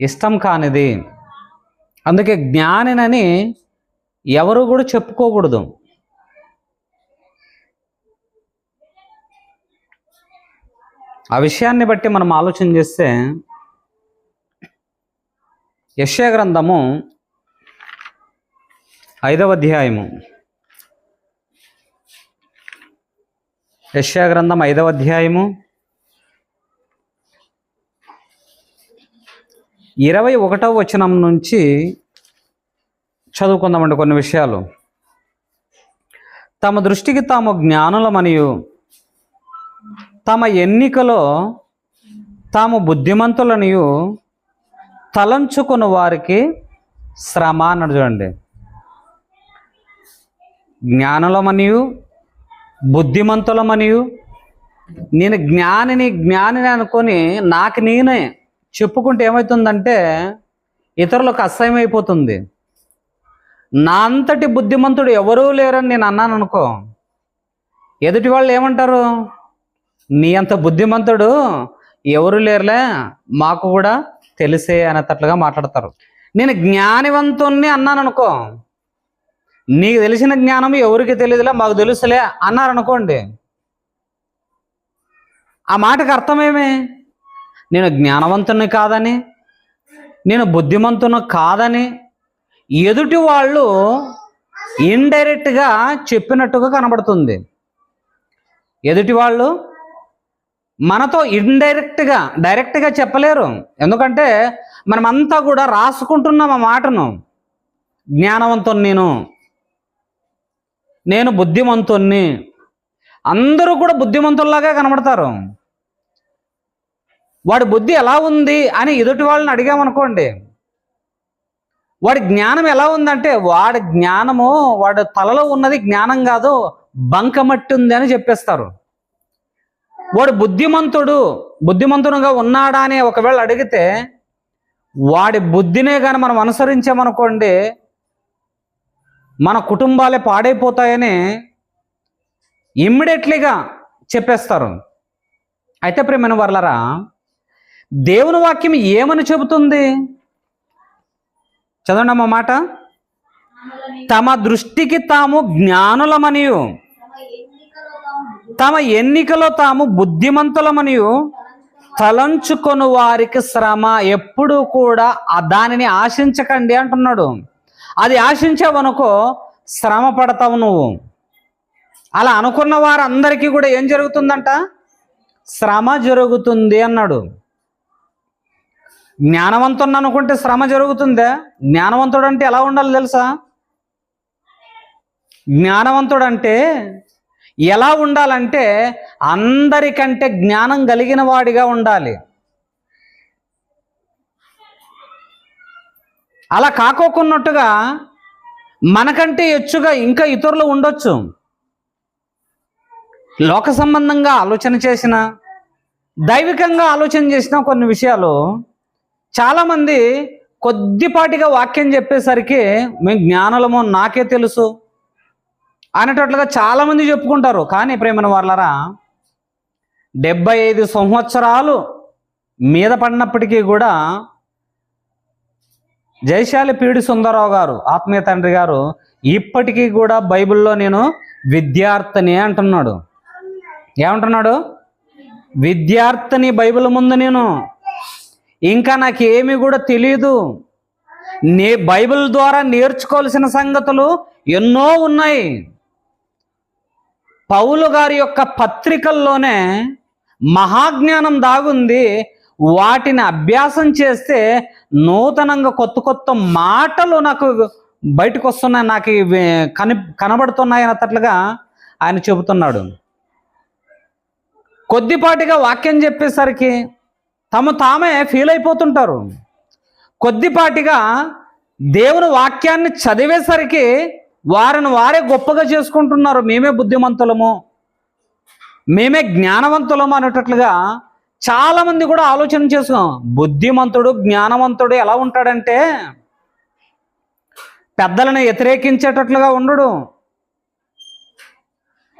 ఇష్టం కానిది. అందుకే జ్ఞానినని ఎవరు కూడా చెప్పుకోకూడదు. ఆ విషయాన్ని బట్టి మనం ఆలోచన చేస్తే యశ్య గ్రంథము ఐదవ అధ్యాయము. యశ్యా గ్రంథం ఐదవ అధ్యాయము ఇరవై ఒకటవ వచనం నుంచి చదువుకుందామండి కొన్ని విషయాలు. తమ దృష్టికి తాము జ్ఞానులమనియు తమ ఎన్నికలో తాము బుద్ధిమంతులనియు తలంచుకున్న వారికి శ్రమ అన్నాడు చూడండి. జ్ఞానులమనియు బుద్ధిమంతులమనియు నేను జ్ఞానిని జ్ఞానిని అనుకొని నాకు నేనే చెప్పుకుంటే ఏమవుతుందంటే ఇతరులకు అసహ్యం అయిపోతుంది నా అంతటి బుద్ధిమంతుడు ఎవరూ లేరని నేను అన్నాను అనుకో ఎదుటి వాళ్ళు ఏమంటారు? నీ అంత బుద్ధిమంతుడు ఎవరు లేరులే మాకు కూడా తెలిసే అనేటట్లుగా మాట్లాడతారు. నేను జ్ఞానివంతుణ్ణి అన్నాను అనుకో నీకు తెలిసిన జ్ఞానం ఎవరికి తెలియదులే మాకు తెలుసులే అన్నారు అనుకోండి. ఆ మాటకు అర్థమేమి నేను జ్ఞానవంతుని కాదని నేను బుద్ధిమంతుని కాదని ఎదుటి వాళ్ళు ఇండైరెక్ట్గా చెప్పినట్టుగా కనబడుతుంది. ఎదుటి వాళ్ళు మనతో ఇండైరెక్ట్గా డైరెక్ట్గా చెప్పలేరు. ఎందుకంటే మనమంతా కూడా రాసుకుంటున్నాం ఆ మాటను. జ్ఞానవంతుని నేను నేను బుద్ధిమంతుణ్ణి. అందరూ కూడా బుద్ధిమంతుల్లాగా కనబడతారు. వాడి బుద్ధి ఎలా ఉంది అని ఎదుటి వాళ్ళని అడిగామనుకోండి వాడి జ్ఞానం ఎలా ఉందంటే వాడి జ్ఞానము వాడి తలలో ఉన్నది జ్ఞానం కాదు బంకమట్టి ఉంది అని చెప్పేస్తారు. వాడు బుద్ధిమంతుడు బుద్ధిమంతుడుగా ఉన్నాడా అని ఒకవేళ అడిగితే వాడి బుద్ధినే కానీ మనం అనుసరించామనుకోండి మన కుటుంబాలే పాడైపోతాయని ఇమ్మీడియట్లీగా చెప్పేస్తారు. అయితే ప్రేమైన వర్లరా దేవుని వాక్యం ఏమని చెబుతుంది? చదవండి అమ్మ మాట. తమ దృష్టికి తాము జ్ఞానులమనియు. తమ ఎన్నికలో తాము బుద్ధిమంతులమనియు. తలంచుకొని వారికి శ్రమ ఎప్పుడు కూడా దానిని ఆశించకండి అంటున్నాడు. అది ఆశించావనుకో శ్రమ పడతావు నువ్వు. అలా అనుకున్న వారందరికీ కూడా ఏం జరుగుతుందంట? శ్రమ జరుగుతుంది అన్నాడు. జ్ఞానవంతుని అనుకుంటే శ్రమ జరుగుతుందా? జ్ఞానవంతుడు అంటే ఎలా ఉండాలి తెలుసా? జ్ఞానవంతుడు అంటే ఎలా ఉండాలంటే అందరికంటే జ్ఞానం కలిగిన వాడిగా ఉండాలి. అలా కాకోకున్నట్టుగా మనకంటే ఎచ్చుగా ఇంకా ఇతరులు ఉండొచ్చు. లోక సంబంధంగా ఆలోచన చేసిన దైవికంగా ఆలోచన చేసిన కొన్ని విషయాలు చాలామంది కొద్దిపాటిగా వాక్యం చెప్పేసరికి మేము జ్ఞానులమో నాకే తెలుసు అనేటట్లుగా చాలామంది చెప్పుకుంటారు. కానీ ప్రేమన వాళ్ళరా డెబ్బై ఐదు సంవత్సరాలు మీద పడినప్పటికీ కూడా జయశాలి పీడి సుందరరావు గారు ఆత్మీయ తండ్రి గారు ఇప్పటికీ కూడా బైబిల్లో నేను విద్యార్థిని అంటున్నాడు. ఏమంటున్నాడు? విద్యార్థిని బైబిల్ ముందు నేను ఇంకా నాకు ఏమి కూడా తెలియదు నే బైబిల్ ద్వారా నేర్చుకోవాల్సిన సంగతులు ఎన్నో ఉన్నాయి. పౌలు గారి యొక్క పత్రికల్లోనే మహాజ్ఞానం దాగుంది. వాటిని అభ్యాసం చేస్తే నూతనంగా కొత్త కొత్త మాటలు నాకు బయటకు వస్తున్నాయి. నాకు ఇవి కని కనబడుతున్నాయి అన్నట్లుగా ఆయన చెబుతున్నాడు. కొద్దిపాటిగా వాక్యం చెప్పేసరికి తమ తామే ఫీల్ అయిపోతుంటారు. కొద్దిపాటిగా దేవుని వాక్యాన్ని చదివేసరికి వారిని వారే గొప్పగా చేసుకుంటున్నారు. మేమే బుద్ధిమంతులము మేమే జ్ఞానవంతులము అనేటట్లుగా చాలామంది కూడా ఆలోచన చేసుకున్నాం బుద్ధిమంతుడు జ్ఞానవంతుడు ఎలా ఉంటాడంటే పెద్దలను వ్యతిరేకించేటట్లుగా ఉండడు.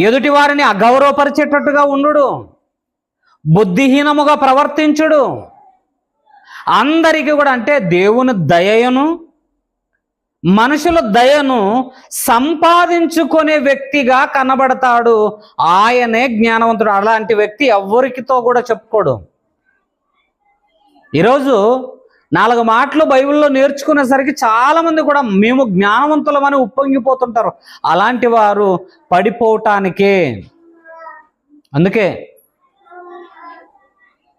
ఎదుటి వారిని అగౌరవపరిచేటట్టుగా ఉండడు. బుద్ధిహీనముగా ప్రవర్తించుడు. అందరికీ కూడా అంటే దేవుని దయను మనుషుల దయను సంపాదించుకునే వ్యక్తిగా కనబడతాడు. ఆయనే జ్ఞానవంతుడు. అలాంటి వ్యక్తి ఎవరికితో కూడా చెప్పుకోడు. ఈరోజు నాలుగు మాటలు బైబిల్లో నేర్చుకునేసరికి చాలామంది కూడా మేము జ్ఞానవంతులమని ఉప్పొంగిపోతుంటారు. అలాంటి వారు పడిపోవటానికే. అందుకే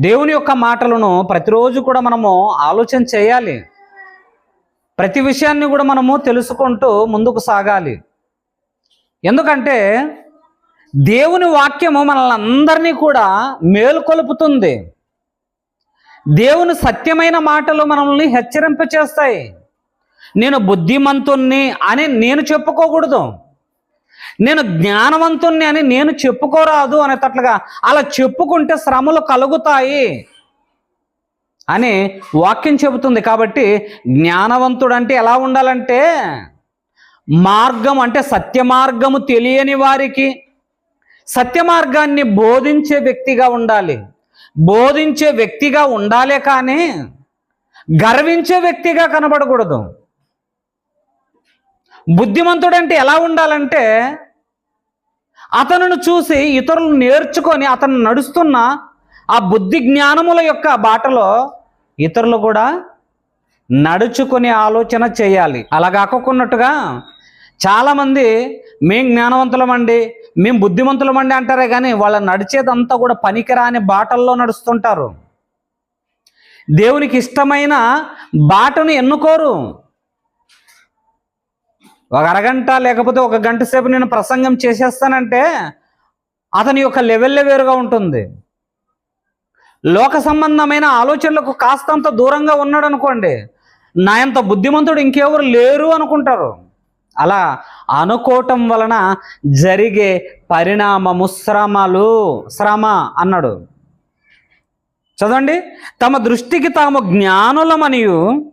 దేవుని యొక్క మాటలను ప్రతిరోజు కూడా మనము ఆలోచన చేయాలి. ప్రతి విషయాన్ని కూడా మనము తెలుసుకుంటూ ముందుకు సాగాలి. ఎందుకంటే దేవుని వాక్యము మనల్ని అందరినీ కూడా మేలుకొలుపుతుంది. దేవుని సత్యమైన మాటలు మనల్ని హెచ్చరింప చేస్తాయి నేను బుద్ధిమంతుణ్ణి అని నేను చెప్పుకోకూడదు. నేను జ్ఞానవంతుణ్ణి అని నేను చెప్పుకోరాదు అనేటట్లుగా అలా చెప్పుకుంటే శ్రమలు కలుగుతాయి అని వాక్యం చెబుతుంది కాబట్టి జ్ఞానవంతుడు అంటే ఎలా ఉండాలంటే మార్గం అంటే సత్య మార్గము తెలియని వారికి సత్య మార్గాన్ని బోధించే వ్యక్తిగా ఉండాలి. బోధించే వ్యక్తిగా ఉండాలే కానీ గర్వించే వ్యక్తిగా కనబడకూడదు. బుద్ధిమంతుడంటే ఎలా ఉండాలంటే అతనును చూసి ఇతరులు నేర్చుకొని అతను నడుస్తున్న ఆ బుద్ధి జ్ఞానముల యొక్క బాటలో ఇతరులు కూడా నడుచుకునే ఆలోచన చేయాలి. అలా కాకున్నట్టుగా చాలామంది మేం జ్ఞానవంతులమండి మేము బుద్ధిమంతులమండి అంటారే కానీ వాళ్ళ నడిచేదంతా కూడా పనికిరాని బాటల్లో నడుస్తుంటారు. దేవునికి ఇష్టమైన బాటను ఎన్నుకోరు. ఒక అరగంట లేకపోతే ఒక గంట సేపు నేను ప్రసంగం చేసేస్తానంటే అతని యొక్క లెవెల్లే వేరుగా ఉంటుంది. లోక సంబంధమైన ఆలోచనలకు కాస్తంత దూరంగా ఉన్నాడు అనుకోండి నాయంత బుద్ధిమంతుడు ఇంకెవరు లేరు అనుకుంటారు. అలా అనుకోవటం వలన జరిగే పరిణామము శ్రమలు శ్రమ అన్నాడు. చదవండి. తమ దృష్టికి తాము జ్ఞానులమనియు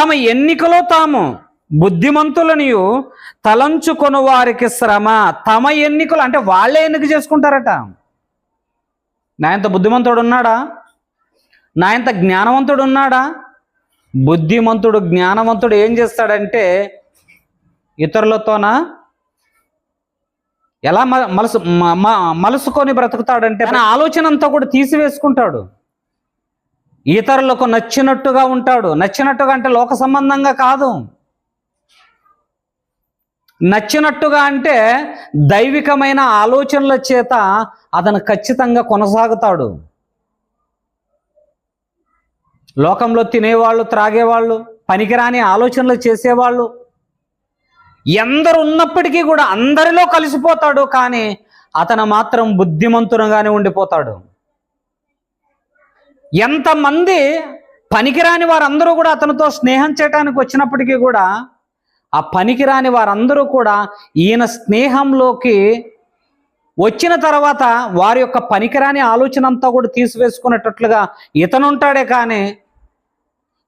తమ ఎన్నికలో తాము బుద్ధిమంతులనియు తలంచుకొను వారికి శ్రమ. తమ ఎన్నికలు అంటే వాళ్ళే ఎన్నిక చేసుకుంటారట. నాయంత బుద్ధిమంతుడు ఉన్నాడా నాయంత జ్ఞానవంతుడు ఉన్నాడా బుద్ధిమంతుడు జ్ఞానవంతుడు ఏం చేస్తాడంటే ఇతరులతోన ఎలా మ- మలసు మ- మలుసుకొని బ్రతుకుతాడంటే తన ఆలోచన అంతా కూడా తీసివేసుకుంటాడు. ఇతరులకు నచ్చినట్టుగా ఉంటాడు. నచ్చినట్టుగా అంటే లోక సంబంధంగా కాదు. నచ్చినట్టుగా అంటే దైవికమైన ఆలోచనల చేత అతను ఖచ్చితంగా కొనసాగుతాడు. లోకంలో తినేవాళ్ళు త్రాగేవాళ్ళు పనికిరాని ఆలోచనలు చేసేవాళ్ళు ఎందరు ఉన్నప్పటికీ కూడా అందరిలో కలిసిపోతాడు కానీ అతను మాత్రం బుద్ధిమంతునిగానే ఉండిపోతాడు. ఎంతమంది పనికిరాని వారందరూ కూడా అతనితో స్నేహం చేయడానికి వచ్చినప్పటికీ కూడా ఆ పనికిరాని వారందరూ కూడా ఈయన స్నేహంలోకి వచ్చిన తర్వాత వారి యొక్క పనికిరాని ఆలోచన అంతా కూడా తీసివేసుకునేటట్లుగా ఇతను ఉంటాడే కానీ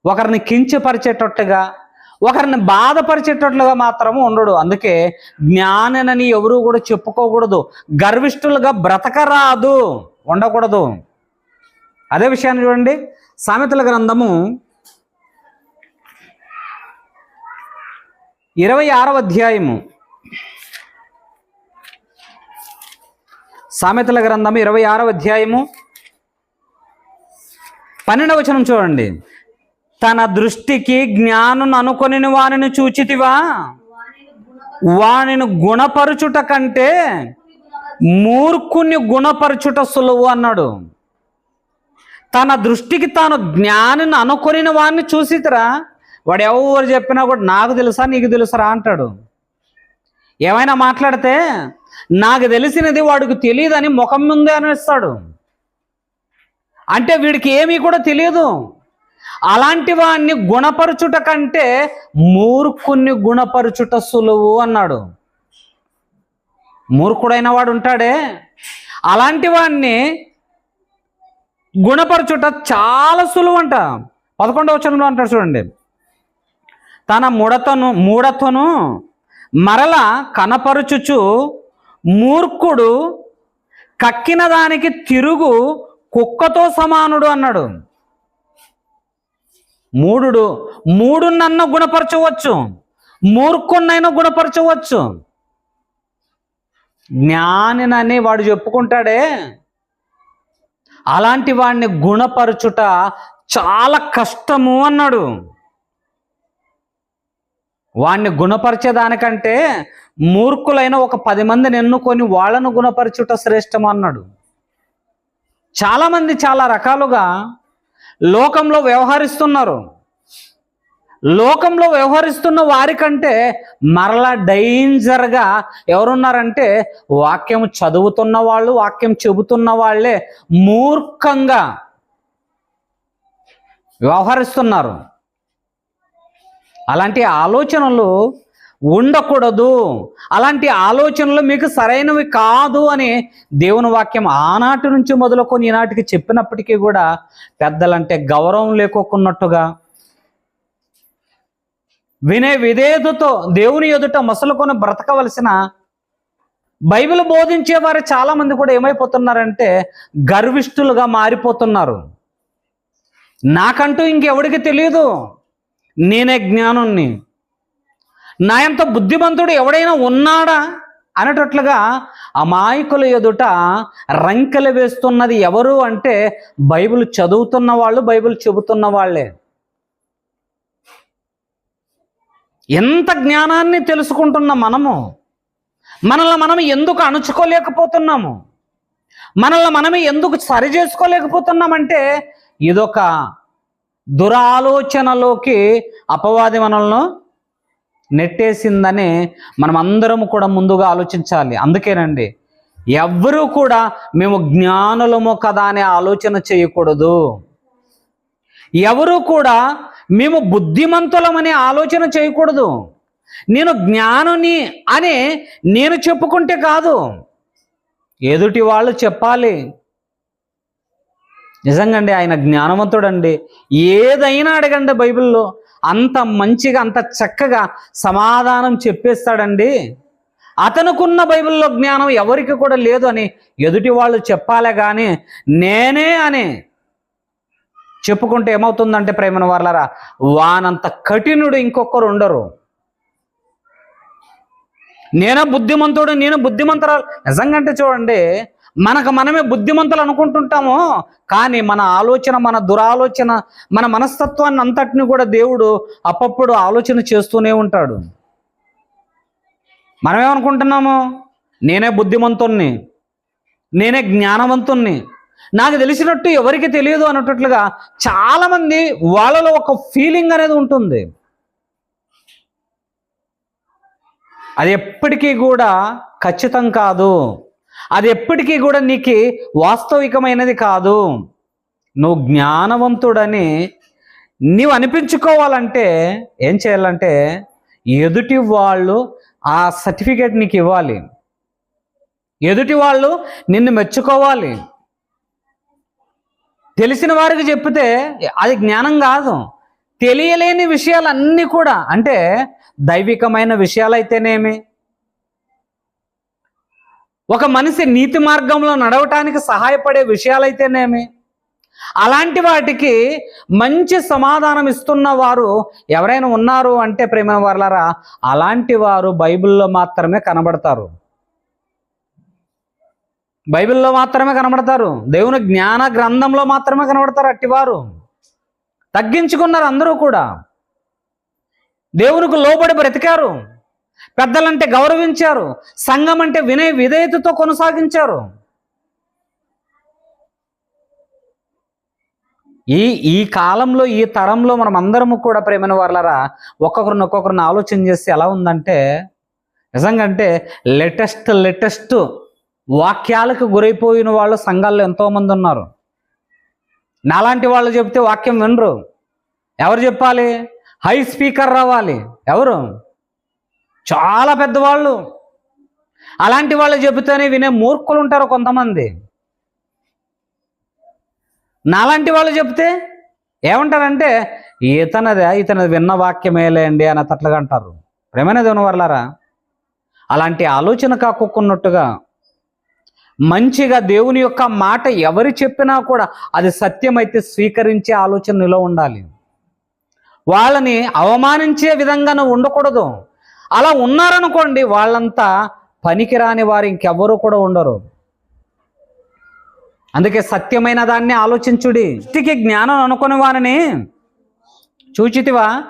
ఒకరిని కించపరిచేటట్టుగా ఒకరిని బాధపరిచేటట్లుగా మాత్రము ఉండడు. అందుకే జ్ఞాననని ఎవరు కూడా చెప్పుకోకూడదు. గర్విష్ఠులుగా బ్రతకరాదు ఉండకూడదు. అదే విషయాన్ని చూడండి. సామెతల గ్రంథము ఇరవై ఆరవ అధ్యాయము. సామెతల గ్రంథము ఇరవై ఆరవ అధ్యాయము. పన్నెండవ వచనం చూడండి. తన దృష్టికి జ్ఞానం అనుకొని వానిని చూచితివా? వానిని గుణపరుచుట కంటే మూర్ఖుని గుణపరచుట సులువు అన్నాడు. తన దృష్టికి తాను జ్ఞానిని అనుకొనిన వాడిని చూసితరా? వాడు ఎవరు చెప్పినా కూడా నాకు తెలుసా నీకు తెలుసరా అంటాడు. ఏమైనా మాట్లాడితే నాకు తెలిసినది వాడికి తెలియదని ముఖం ముందే అనేస్తాడు. అంటే వీడికి ఏమీ కూడా తెలియదు. అలాంటి వాడిని గుణపరచుట కంటే మూర్ఖుని గుణపరచుట సులువు అన్నాడు. మూర్ఖుడైన వాడు ఉంటాడే. అలాంటి వాడిని గుణపరచుట చాలా సులువు అంట. పదకొండవ వచనంలో అంటాడు చూడండి. తన ముడతను మూడతను మరల కనపరుచుచు మూర్ఖుడు కక్కిన దానికి తిరుగు కుక్కతో సమానుడు అన్నాడు. మూడుడు మూడు నన్ను గుణపరచవచ్చు మూర్ఖున్నైనా గుణపరచవచ్చు. జ్ఞానినని వాడు చెప్పుకుంటాడే. అలాంటి వాడిని గుణపరచుట చాలా కష్టము అన్నాడు. వాణ్ణి గుణపరిచేదానికంటే మూర్ఖులైన ఒక పది మందిని ఎన్నుకొని వాళ్ళను గుణపరచుట శ్రేష్టం అన్నాడు. చాలామంది చాలా రకాలుగా లోకంలో వ్యవహరిస్తున్నారు. లోకంలో వ్యవహరిస్తున్న వారికంటే మరలా డేంజర్గా ఎవరున్నారంటే వాక్యం చదువుతున్న వాళ్ళు వాక్యం చెబుతున్న వాళ్ళే మూర్ఖంగా వ్యవహరిస్తున్నారు. అలాంటి ఆలోచనలు ఉండకూడదు. అలాంటి ఆలోచనలు మీకు సరైనవి కాదు అని దేవుని వాక్యం ఆనాటి నుంచి మొదలుకొని ఈనాటికి చెప్పినప్పటికీ కూడా పెద్దలంటే గౌరవం లేకోకున్నట్టుగా వినే విధేయతతో దేవుని ఎదుట మసలుకొని బ్రతకవలసిన బైబిల్ బోధించే వారు చాలా మంది కూడా ఏమైపోతున్నారంటే గర్విష్ఠులుగా మారిపోతున్నారు. నాకంటూ ఇంకెవడికి తెలియదు నేనే జ్ఞానుణ్ణి. నా ఎంత బుద్ధిమంతుడు ఎవడైనా ఉన్నాడా? అనేటట్లుగా అమాయకుల ఎదుట రంకెలు వేస్తున్నది ఎవరు అంటే బైబిల్ చదువుతున్న వాళ్ళు బైబిల్ చెబుతున్న వాళ్ళే. ఎంత జ్ఞానాన్ని తెలుసుకుంటున్న మనము? మనల్ని మనం ఎందుకు అణుచుకోలేకపోతున్నాము? మనల్ని మనమే ఎందుకు సరి చేసుకోలేకపోతున్నామంటే ఇదొక దురాలోచనలోకి అపవాది మనల్ని నెట్టేసిందని మనం అందరం కూడా ముందుగా ఆలోచించాలి. అందుకేనండి ఎవ్వరూ కూడా మేము జ్ఞానులము కదా అనే ఆలోచన చేయకూడదు. ఎవరు కూడా మేము బుద్ధిమంతులమనే ఆలోచన చేయకూడదు. నేను జ్ఞానుని అని నేను చెప్పుకుంటే కాదు. ఎదుటి వాళ్ళు చెప్పాలి. నిజంగా అండి ఆయన జ్ఞానవంతుడండి. ఏదైనా అడగండి బైబిల్లో. అంత మంచిగా అంత చక్కగా సమాధానం చెప్పేస్తాడండి. అతనుకున్న బైబిల్లో జ్ఞానం ఎవరికి కూడా లేదు అని ఎదుటి వాళ్ళు చెప్పాలే కానీ నేనే అని చెప్పుకుంటే ఏమవుతుందంటే ప్రేమన వాళ్ళరా వానంత కఠినుడు ఇంకొకరు ఉండరు. నేను బుద్ధిమంతుడు నేను బుద్ధిమంతురాలు? నిజంగా అంటే చూడండి మనకు మనమే బుద్ధిమంతులు అనుకుంటుంటాము కానీ మన ఆలోచన మన దురాలోచన మన మనస్తత్వాన్ని అంతటిని కూడా దేవుడు అప్పప్పుడు ఆలోచన చేస్తూనే ఉంటాడు. మనమేమనుకుంటున్నాము? నేనే బుద్ధిమంతుణ్ణి నేనే జ్ఞానవంతుణ్ణి. నాకు తెలిసినట్టు ఎవరికి తెలియదు అన్నట్లుగా చాలామంది వాళ్ళలో ఒక ఫీలింగ్ అనేది ఉంటుంది. అది ఎప్పటికీ కూడా ఖచ్చితం కాదు. అది ఎప్పటికీ కూడా నీకు వాస్తవికమైనది కాదు. నువ్వు జ్ఞానవంతుడని నీవు అనిపించుకోవాలంటే ఏం చేయాలంటే ఎదుటి వాళ్ళు ఆ సర్టిఫికేట్ నీకు ఇవ్వాలి. ఎదుటి వాళ్ళు నిన్ను మెచ్చుకోవాలి. తెలిసిన వారికి చెప్తే అది జ్ఞానం కాదు. తెలియలేని విషయాలన్నీ కూడా అంటే దైవికమైన విషయాలైతేనేమి? ఒక మనిషి నీతి మార్గంలో నడవటానికి సహాయపడే విషయాలైతేనేమి? అలాంటి వాటికి మంచి సమాధానం ఇస్తున్న వారు ఎవరైనా ఉన్నారు అంటే ప్రేమ వర్లరా అలాంటి వారు బైబిల్లో మాత్రమే కనబడతారు. బైబిల్లో మాత్రమే కనబడతారు. దేవుని జ్ఞాన గ్రంథంలో మాత్రమే కనబడతారు అట్టివారు. తగ్గించుకున్నారు అందరూ కూడా. దేవునికి లోబడి బ్రతికారు. పెద్దలంటే గౌరవించారు సంఘం అంటే వినయ విధేయతతో కొనసాగించారు. ఈ ఈ కాలంలో ఈ తరంలో మనం అందరము కూడా ప్రేమైన వాళ్ళరా ఒక్కొక్కరిని ఒక్కొక్కరిని ఆలోచన చేస్తే ఎలా ఉందంటే నిజంగా అంటే లేటెస్ట్ లేటెస్ట్ వాక్యాలకు గురైపోయిన వాళ్ళు సంఘాల్లో ఎంతోమంది ఉన్నారు. నాలాంటి వాళ్ళు చెప్తే వాక్యం వినరు. ఎవరు చెప్పాలి? హై స్పీకర్ రావాలి. ఎవరు? చాలా పెద్దవాళ్ళు. అలాంటి వాళ్ళు చెబితేనే వినే మూర్ఖులు ఉంటారు కొంతమంది. నాలాంటి వాళ్ళు చెప్తే ఏమంటారంటే ఇతనదే ఇతనది విన్న వాక్యమేలేండి అని అట్లాగా అంటారు. ప్రేమైన దేవుని వర్లారా? అలాంటి ఆలోచన కాకున్నట్టుగా మంచిగా దేవుని యొక్క మాట ఎవరు చెప్పినా కూడా అది సత్యమైతే స్వీకరించే ఆలోచన నీలో ఉండాలి. వాళ్ళని అవమానించే విధంగా ఉండకూడదు. అలా ఉన్నారనుకోండి వాళ్ళంతా పనికిరాని వారు ఇంకెవ్వరూ కూడా ఉండరు. అందుకే సత్యమైన దాన్ని ఆలోచించుడి. ఇంటికి జ్ఞానం అనుకుని వారిని చూచితివా?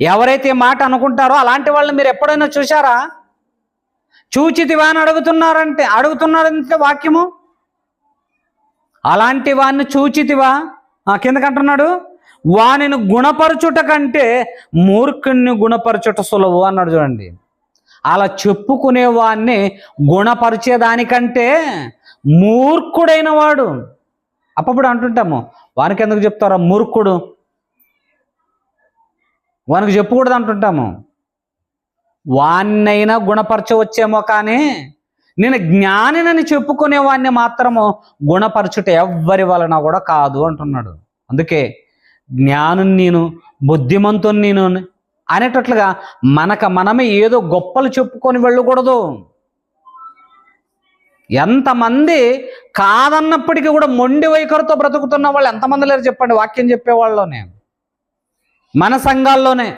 ఎవరైతే మాట అనుకుంటారో అలాంటి వాళ్ళని మీరు ఎప్పుడైనా చూశారా? చూచితివా అని అడుగుతున్నారంటే అడుగుతున్నారంటే వాక్యము? అలాంటి వాడిని చూచితివా? కిందకంటున్నాడు వానిని గుణపరచుట కంటే మూర్ఖుణ్ణి గుణపరచుట సులభం అన్నాడు చూడండి. అలా చెప్పుకునే వాడిని గుణపరిచేదానికంటే మూర్ఖుడైన వాడు. అప్పుడు అంటుంటాము వానికి ఎందుకు చెప్తారా మూర్ఖుడు? వానికి చెప్పకూడదు అంటుంటాము. వాన్నైనా గుణపరచవచ్చేమో కానీ నేను జ్ఞానినని చెప్పుకునే వాడిని మాత్రము గుణపరచుట ఎవ్వరి వలన కూడా కాదు అంటున్నాడు. అందుకే జ్ఞానం నేను బుద్ధిమంతుని నేను అనేటట్లుగా మనక మనమే ఏదో గొప్పలు చెప్పుకొని వెళ్ళకూడదు. ఎంతమంది కాదన్నప్పటికీ కూడా మొండి వైఖరితో బ్రతుకుతున్న వాళ్ళు ఎంతమంది లేరు చెప్పండి వాక్యం చెప్పేవాళ్ళలోనే. మన సంఘాల్లోనే.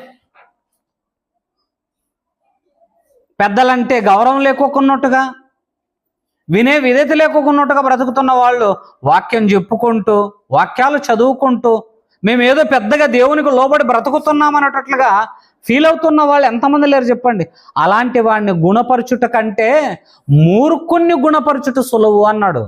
పెద్దలంటే గౌరవం లేకోకున్నట్టుగా వినే విధేత లేకోకున్నట్టుగా బ్రతుకుతున్న వాళ్ళు వాక్యం చెప్పుకుంటూ వాక్యాలు చదువుకుంటూ మేము ఏదో పెద్దగా దేవునికి లోబడి బ్రతుకుతున్నాం అనేటట్లుగా ఫీల్ అవుతున్న వాళ్ళు ఎంతమంది లేరు చెప్పండి. అలాంటి వాడిని గుణపరచుట కంటే మూర్ఖుణ్ణి గుణపరచుట సులువు అన్నాడు.